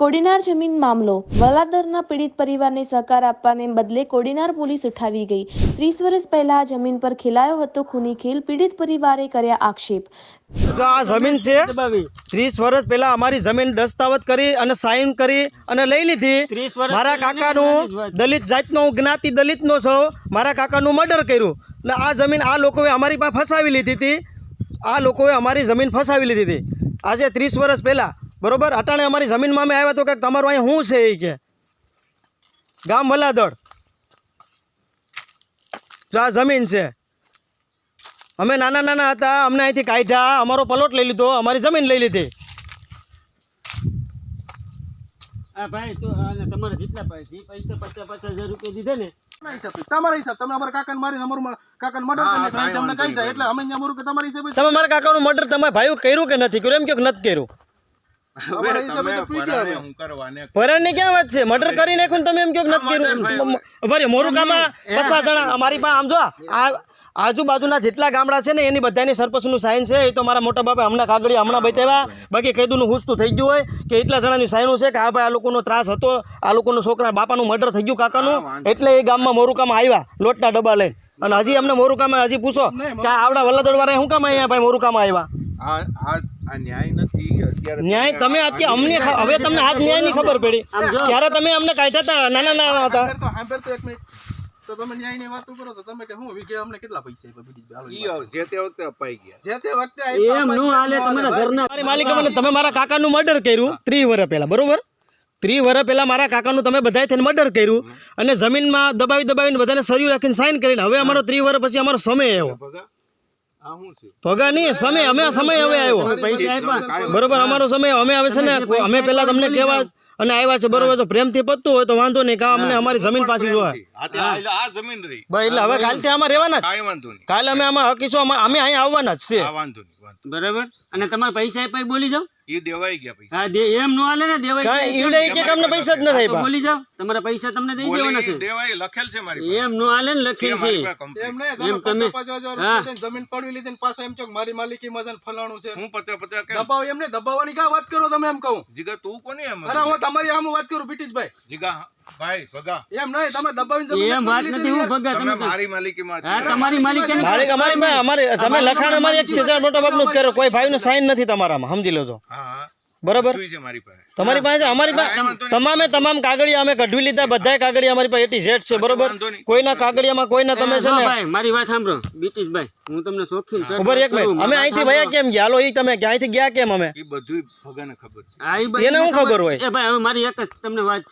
કોડીનાર જમીન મામલો. વલાદરના પીડિત પરિવારને સહકાર આપવાને બદલે કોડીનાર પોલીસ ઉઠાવી ગઈ. ત્રીસ વર્ષ પહેલા જમીન પર ખેલાયો હતો ખૂની ખેલ પીડિત પરિવારે કર્યા આક્ષેપ. તો આ જમીન છે. ત્રીસ વર્ષ પહેલા અમારી જમીન દસ્તાવેજ કરી અને સાઇન કરી અને લઈ લીધી. મારા કાકાનું દલિત જાતનો હું જ્ઞાતિ દલિતનો છો. મારા કાકાનું મર્ડર કર્યું. ને આ જમીન આ લોકોએ અમારી પાસે ફસાવી લીધી હતી. આ લોકોએ અમારી જમીન ફસાવી લીધી હતી. આજે ત્રીસ વર્ષ પહેલાં બરોબર? અટાણે અમારી જમીનમાં અમે આવ્યા તો કે તમારું અહીંયા શું છે એ કે? ગામ વલાદળ. જો આ જમીન છે. અમે નાના નાના હતા અમને અહીંથી કાઢ્યા અમારો પલોટ લઈ લીધો અમારી જમીન લઈ લીધી. ભાઈ તો અને તમારા જેટલા પૈસા પૈસા પચાસ પચાસ હજાર રૂપિયા દીધા ને. ના તમારા હિસાબ. તમે અમારા કાકાને મારીને અમારું કાકાને મર્ડર કરીને તમને એટલે અમે અમારું કે તમારા હિસાબે તમે મારા કાકાનું મર્ડર તમારા ભાઈ કર્યું કે નથી કર્યું? એમ કે નથી કર્યું? પરાણની ક્યાં વાત છે? મર્ડર કરી નાખ્યું ને તમે એમ કહો કે નથી કર્યું? ભરે મોરુકામાં પચાસ જણા અમારી પાસે આમ જો આ આજુબાજુના જેટલા ગામડા છે ને એની બધાની સરપંચનું સાઇન છે. એ તો મારા મોટા બાપા હમણાં કાગળી હમણાં બતાવ્યા. બાકી કઈદુનું હુસતું થઈ ગયું હોય કે એટલા જણાની સાઇનું છે કે આ ભાઈ આ લોકોનો ત્રાસ હતો આ લોકોનો છોકરા બાપાનું મર્ડર થઈ ગયું કાકાનું. એટલે એ ગામમાં મોરુકામાં આવ્યા લોટના ડબ્બા લઈને. અને હજી અમને મોરુકામાં હજી પૂછો કે આ આવડા વલ્લદડવાળા શું કામ અહીંયા ભાઈ મોરુકામાં આવ્યા? આ ન્યાય ન્યાય તમે અત્યારે અમને હવે તમને આજ ન્યાયની ખબર પડી. ત્યારે તમે અમને કાઢ્યા હતા નાના નાના હતા. તો સાંભળ તો એક મિનિટ. તો તમે ન્યાયની વાતો કરો તો તમે કે હું વીઘે અમને કેટલા પૈસા આપ્યા બીજી હાલો ઈ જે તે વખતે અપાઈ ગયા. જે તે વખતે એમ નો હાલે તમારા ઘરના મારી માલિક મને તમે મારા કાકાનું મર્ડર કર્યું ત્રીસ વર્ષ પહેલા બરોબર? ત્રીસ વર્ષ પહેલા મારા કાકાનું તમે બધાએ થઈને મર્ડર કર્યું અને જમીનમાં દબાવી દબાવીને બધાને સર્યું રાખીને સાઇન કરીને હવે અમારો ત્રી વર્ષ પછી અમારો સમય આવ્યો. ભગા આ શું છે? ભગા નહીં સમય અમે સમય હવે આવ્યો. બરોબર અમારો સમય અમે આવે છે ને અમે પહેલા તમને કહેવા અને આવ્યા છે બરોબર જો પ્રેમથી પતતું હોય તો વાંધો નહીં કા અમને અમારી જમીન પાછી જોવા. એટલે હવે કાલથી આમાં રહેવાના કાલે અમે આમાં હકીશું અમે અમે અહીંયા આવવાના જ છે વાંધો નહીં. વાંધો બરાબર? અને તમારા પૈસા એ બોલી જાઓ. એ દેવાઈ ગયા પૈસા. હા દે એમ નો હાલે ને દેવાઈ કાંઈ ઈવડે કે અમને પૈસા જ ન થાય બોલી જાઓ. તમારા પૈસા તમને દઈ દેવાના છે. દેવાઈ લખેલ છે મારી પાસે. એમ નો હાલે ને લખેલ છે. એમ નહીં તમે તમે- પચાસ પચાસ હજાર હા. રૂપિયા દઈને જમીન પડવી લીધી ને પાછા એમ ચોક મારી માલિકીમાં છે ને ફલાણું છે. હું પચાસ પચાસ દબાવ દબાવ એમને દબાવવાની કા વાત કરો તમે એમ કહું. જીગા તું કોની એમ અરે હું તમારી આમ વાત કરું પિટીશભાઈ જીગા ભાઈ ભગા. એમ નહીં તમે દબાવીને એમ વાત નથી હું ભગા તમે તમે મારી માલિકીમાં હા તમારી માલિક માલિક અમારી પાસે અમારી તમે લખાણ અમારી એક તેજાર મોટા ભાગનું જ કોઈ ભાઈનો સાઈન નથી તમારામાં સમજી લેજો. હા હા. બરાબર? બધુંય છે મારી પાસે. તમારી પાસે અમારી પાસે તમામે તમામ કાગળિયા અમે કઢવી લીધા બધા કાગળિયા અમારી પાસે એટી ઝેડ છે બરોબર. કોઈના કાગળિયામાં કોઈના તમે છે ને મારી વાત સાંભળો બીટીશભાઈ હું તમને શોખીન ઉભર એક મિનિટ. અમે અહીંથી ભાઈ કેમ ગયા? હાલો એ તમે કે ગયા કેમ અમે? ઈ બધુંય ભગાને ખબર છે. આ ઈ બધી એને શું ખબર હોય? એ ભાઈ હવે મારી એક જ તમને વાત છે.